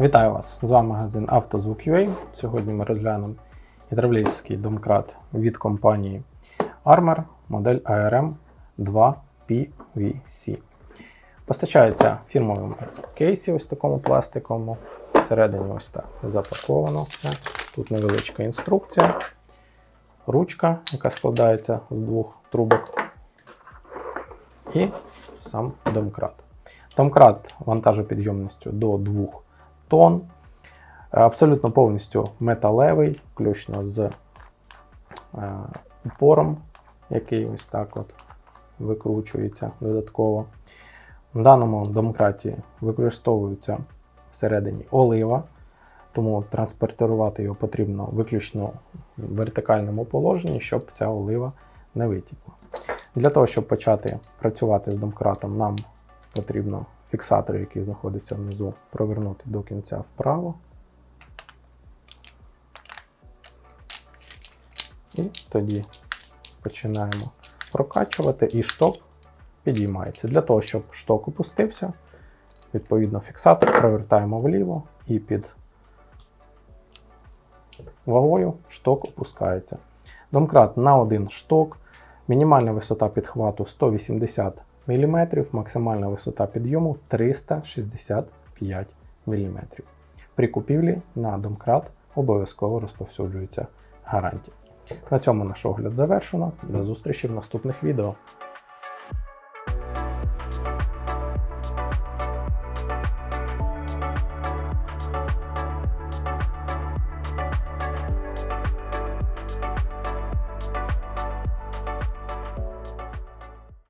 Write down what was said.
Вітаю вас! З вами магазин «Автозвук.UA». Сьогодні ми розглянемо гідравлічний домкрат від компанії Armor, модель ARM 2 PVC. Постачається в фірмовому кейсі, ось такому пластиковому. Всередині ось так запаковано все. Тут невеличка інструкція, ручка, яка складається з двох трубок, і сам домкрат. Домкрат вантажопідйомністю до 2 тонн. Абсолютно повністю металевий, включно з е, упором, який ось так от викручується додатково. В даному домкраті використовується всередині олива, тому транспортувати його потрібно виключно в вертикальному положенні, щоб ця олива не витікла. Для того, щоб почати працювати з домкратом, нам потрібно фіксатор, який знаходиться внизу, провернути до кінця вправо. І тоді починаємо прокачувати, і шток підіймається. Для того, щоб шток опустився, відповідно, фіксатор провертаємо вліво і під вагою шток опускається. Домкрат на один шток. Мінімальна висота підхвату 180 мм, максимальна висота підйому 365 мм. При купівлі на домкрат обов'язково розповсюджується гарантія. На цьому наш огляд завершено. До зустрічі в наступних відео.